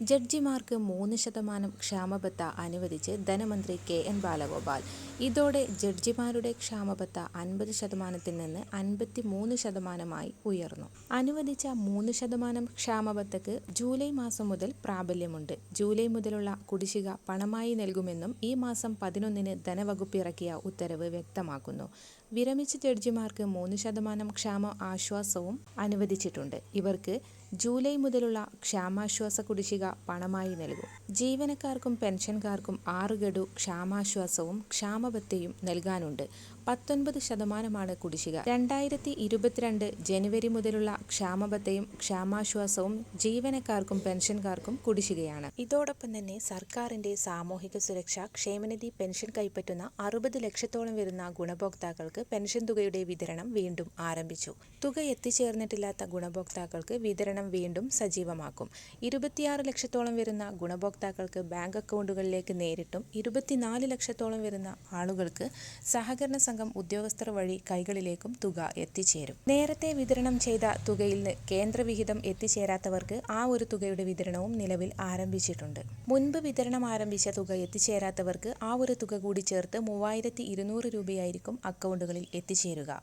ജഡ്ജിമാർക്ക് മൂന്ന് ശതമാനം ക്ഷാമബത്ത അനുവദിച്ച് ധനമന്ത്രി കെ എൻ ബാലഗോപാൽ. ഇതോടെ ജഡ്ജിമാരുടെ ക്ഷാമബത്ത അൻപത് ശതമാനത്തിൽ നിന്ന് അൻപത്തി മൂന്ന് ശതമാനമായി ഉയർന്നു. അനുവദിച്ച മൂന്ന് ശതമാനം ക്ഷാമബത്തക്ക് ജൂലൈ മാസം മുതൽ പ്രാബല്യമുണ്ട്. ജൂലൈ മുതലുള്ള കുടിശ്ശിക പണമായി നൽകുമെന്നും ഈ മാസം പതിനൊന്നിന് ധനവകുപ്പ് ഇറക്കിയ ഉത്തരവ് വ്യക്തമാക്കുന്നു. വിരമിച്ച ജഡ്ജിമാർക്ക് മൂന്ന് ശതമാനം ക്ഷാമ ആശ്വാസവും അനുവദിച്ചിട്ടുണ്ട്. ഇവർക്ക് ജൂലൈ മുതലുള്ള ക്ഷാമാശ്വാസ കുടിശ്ശിക പണമായി നൽകും. ജീവനക്കാർക്കും പെൻഷൻകാർക്കും ആറ് ഗഡു ക്ഷാമാശ്വാസവും ക്ഷാമബത്തയും നൽകാനുണ്ട്. പത്തൊൻപത് ശതമാനമാണ് കുടിശ്ശിക. രണ്ടായിരത്തി ഇരുപത്തിരണ്ട് ജനുവരി മുതലുള്ള ക്ഷാമബത്തയും ക്ഷാമാശ്വാസവും ജീവനക്കാർക്കും പെൻഷൻകാർക്കും കുടിശ്ശികയാണ്. ഇതോടൊപ്പം തന്നെ സർക്കാരിന്റെ സാമൂഹിക സുരക്ഷ ക്ഷേമനിധി പെൻഷൻ കൈപ്പറ്റുന്ന അറുപത് ലക്ഷത്തോളം വരുന്ന ഗുണഭോക്താക്കൾക്ക് പെൻഷൻ തുകയുടെ വിതരണം വീണ്ടും ആരംഭിച്ചു. തുക എത്തിച്ചേർന്നിട്ടില്ലാത്ത ഗുണഭോക്താക്കൾക്ക് വിതരണം വീണ്ടും സജീവമാക്കും. ഇരുപത്തിയാറ് ലക്ഷത്തോളം വരുന്ന ഗുണഭോക്താക്കൾക്ക് ബാങ്ക് അക്കൗണ്ടുകളിലേക്ക് നേരിട്ടും ഇരുപത്തിനാല് ലക്ഷത്തോളം വരുന്ന ആളുകൾക്ക് സഹകരണ സംഘം ഉദ്യോഗസ്ഥർ വഴി കൈകളിലേക്കും തുക എത്തിച്ചേരും. നേരത്തെ വിതരണം ചെയ്ത തുകയിൽ നിന്ന് കേന്ദ്രവിഹിതം എത്തിച്ചേരാത്തവർക്ക് ആ ഒരു തുകയുടെ വിതരണവും നിലവിൽ ആരംഭിച്ചിട്ടുണ്ട്. മുൻപ് വിതരണം ആരംഭിച്ച തുക എത്തിച്ചേരാത്തവർക്ക് ആ ഒരു തുക കൂടി ചേർത്ത് മൂവായിരത്തി രൂപയായിരിക്കും അക്കൗണ്ടുകളിൽ എത്തിച്ചേരുക.